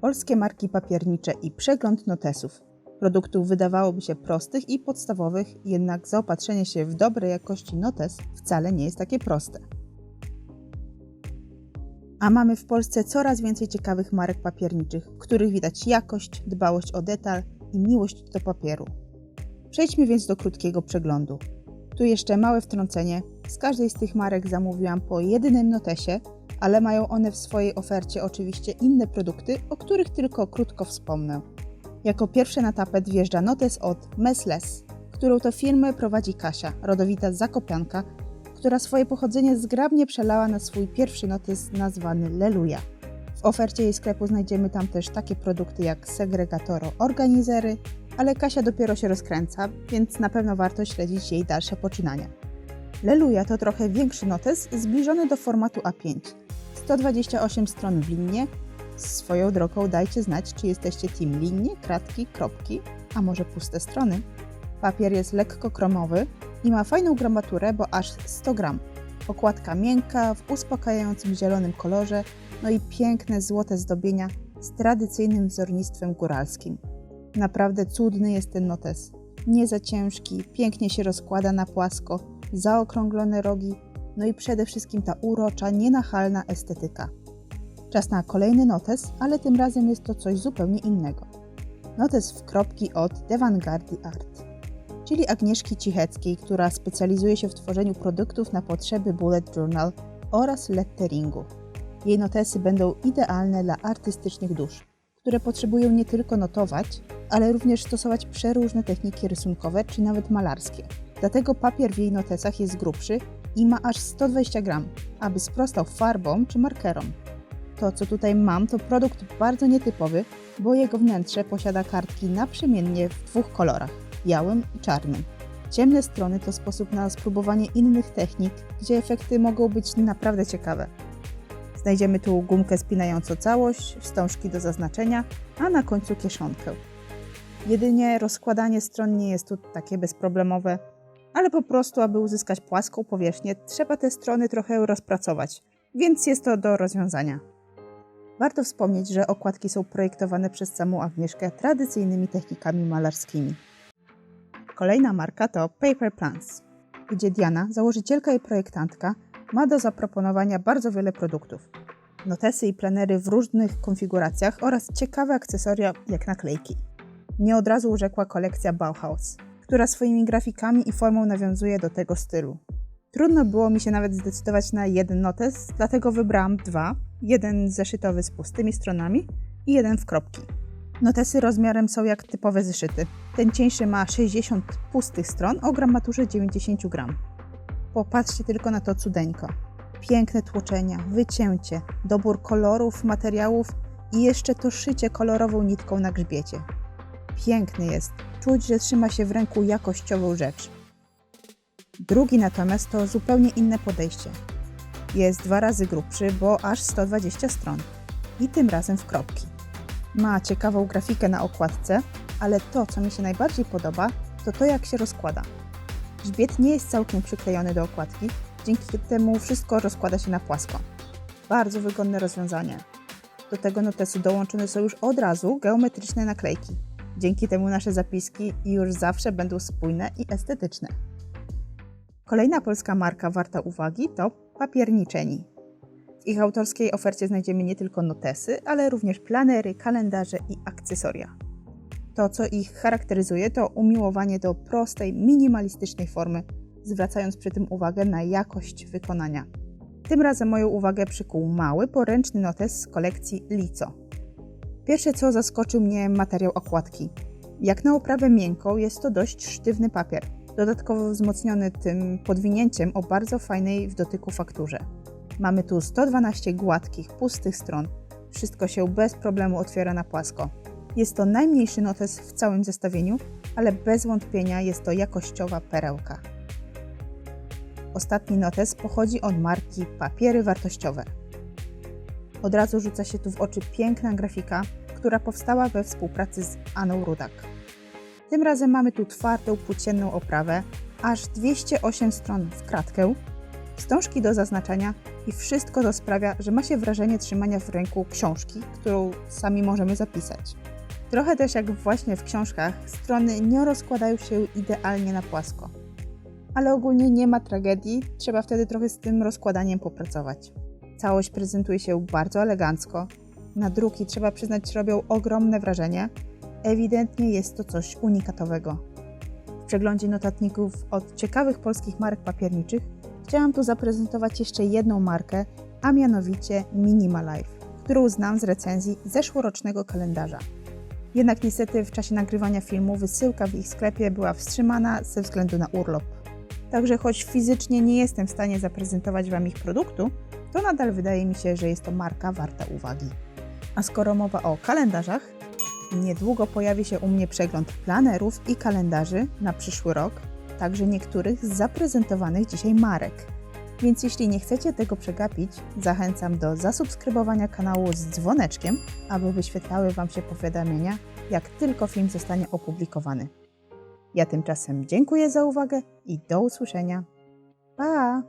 polskie marki papiernicze i przegląd notesów. Produktów wydawałoby się prostych i podstawowych, jednak zaopatrzenie się w dobrej jakości notes wcale nie jest takie proste. A mamy w Polsce coraz więcej ciekawych marek papierniczych, w których widać jakość, dbałość o detal i miłość do papieru. Przejdźmy więc do krótkiego przeglądu. Tu jeszcze małe wtrącenie. Z każdej z tych marek zamówiłam po jedynym notesie, ale mają one w swojej ofercie oczywiście inne produkty, o których tylko krótko wspomnę. Jako pierwsze na tapet wjeżdża notes od Messless, którą to firmę prowadzi Kasia, rodowita zakopianka, która swoje pochodzenie zgrabnie przelała na swój pierwszy notes nazwany Leluja. W ofercie jej sklepu znajdziemy tam też takie produkty jak segregatoro organizery, ale Kasia dopiero się rozkręca, więc na pewno warto śledzić jej dalsze poczynania. Leluja to trochę większy notes zbliżony do formatu A5. 128 stron w linie. Swoją drogą dajcie znać, czy jesteście team linie, kratki, kropki, a może puste strony. Papier jest lekko kromowy i ma fajną gramaturę, bo aż 100 gram. Okładka miękka, w uspokajającym zielonym kolorze, no i piękne złote zdobienia z tradycyjnym wzornictwem góralskim. Naprawdę cudny jest ten notes. Nie za ciężki, pięknie się rozkłada na płasko, zaokrąglone rogi, no i przede wszystkim ta urocza, nienachalna estetyka. Czas na kolejny notes, ale tym razem jest to coś zupełnie innego. Notes w kropki od Devangardi Art, czyli Agnieszki Cicheckiej, która specjalizuje się w tworzeniu produktów na potrzeby bullet journal oraz letteringu. Jej notesy będą idealne dla artystycznych dusz, które potrzebują nie tylko notować, ale również stosować przeróżne techniki rysunkowe czy nawet malarskie. Dlatego papier w jej notesach jest grubszy i ma aż 120 gram, aby sprostał farbom czy markerom. To, co tutaj mam, to produkt bardzo nietypowy, bo jego wnętrze posiada kartki naprzemiennie w dwóch kolorach białym i czarnym. Ciemne strony to sposób na spróbowanie innych technik, gdzie efekty mogą być naprawdę ciekawe. Znajdziemy tu gumkę spinającą całość, wstążki do zaznaczenia, a na końcu kieszonkę. Jedynie rozkładanie stron nie jest tu takie bezproblemowe, ale po prostu, aby uzyskać płaską powierzchnię, trzeba te strony trochę rozpracować, więc jest to do rozwiązania. Warto wspomnieć, że okładki są projektowane przez samą Agnieszkę tradycyjnymi technikami malarskimi. Kolejna marka to Paper Plans, gdzie Diana, założycielka i projektantka, ma do zaproponowania bardzo wiele produktów. Notesy i planery w różnych konfiguracjach oraz ciekawe akcesoria jak naklejki. Nie od razu urzekła kolekcja Bauhaus, która swoimi grafikami i formą nawiązuje do tego stylu. Trudno było mi się nawet zdecydować na jeden notes, dlatego wybrałam dwa. Jeden zeszytowy z pustymi stronami i jeden w kropki. Notesy rozmiarem są jak typowe zeszyty. Ten cieńszy ma 60 pustych stron o gramaturze 90 gram. Popatrzcie tylko na to cudeńko. Piękne tłoczenia, wycięcie, dobór kolorów, materiałów i jeszcze to szycie kolorową nitką na grzbiecie. Piękny jest. Czuć, że trzyma się w ręku jakościową rzecz. Drugi natomiast to zupełnie inne podejście. Jest dwa razy grubszy, bo aż 120 stron. I tym razem w kropki. Ma ciekawą grafikę na okładce, ale to, co mi się najbardziej podoba, to to, jak się rozkłada. Grzbiet nie jest całkiem przyklejony do okładki, dzięki temu wszystko rozkłada się na płasko. Bardzo wygodne rozwiązanie. Do tego notesy dołączone są już od razu geometryczne naklejki. Dzięki temu nasze zapiski już zawsze będą spójne i estetyczne. Kolejna polska marka warta uwagi to Papierniczeni. W ich autorskiej ofercie znajdziemy nie tylko notesy, ale również planery, kalendarze i akcesoria. To, co ich charakteryzuje, to umiłowanie do prostej, minimalistycznej formy, zwracając przy tym uwagę na jakość wykonania. Tym razem moją uwagę przykuł mały, poręczny notes z kolekcji Lico. Pierwsze co zaskoczył mnie materiał okładki. Jak na oprawę miękką jest to dość sztywny papier, dodatkowo wzmocniony tym podwinięciem o bardzo fajnej w dotyku fakturze. Mamy tu 112 gładkich, pustych stron. Wszystko się bez problemu otwiera na płasko. Jest to najmniejszy notes w całym zestawieniu, ale bez wątpienia jest to jakościowa perełka. Ostatni notes pochodzi od marki Papiery Wartościowe. Od razu rzuca się tu w oczy piękna grafika, która powstała we współpracy z Aną Rudak. Tym razem mamy tu twardą, płócienną oprawę, aż 208 stron w kratkę. wstążki do zaznaczania i wszystko to sprawia, że ma się wrażenie trzymania w ręku książki, którą sami możemy zapisać. Trochę też jak właśnie w książkach, strony nie rozkładają się idealnie na płasko. Ale ogólnie nie ma tragedii, trzeba wtedy trochę z tym rozkładaniem popracować. Całość prezentuje się bardzo elegancko. Na druki trzeba przyznać, robią ogromne wrażenie. Ewidentnie jest to coś unikatowego. W przeglądzie notatników od ciekawych polskich marek papierniczych chciałam tu zaprezentować jeszcze jedną markę, a mianowicie Minimalife, którą znam z recenzji zeszłorocznego kalendarza. Jednak niestety w czasie nagrywania filmu wysyłka w ich sklepie była wstrzymana ze względu na urlop. Także choć fizycznie nie jestem w stanie zaprezentować Wam ich produktu, to nadal wydaje mi się, że jest to marka warta uwagi. A skoro mowa o kalendarzach, niedługo pojawi się u mnie przegląd planerów i kalendarzy na przyszły rok, także niektórych z zaprezentowanych dzisiaj marek. Więc jeśli nie chcecie tego przegapić, zachęcam do zasubskrybowania kanału z dzwoneczkiem, aby wyświetlały Wam się powiadomienia, jak tylko film zostanie opublikowany. Ja tymczasem dziękuję za uwagę i do usłyszenia. Pa!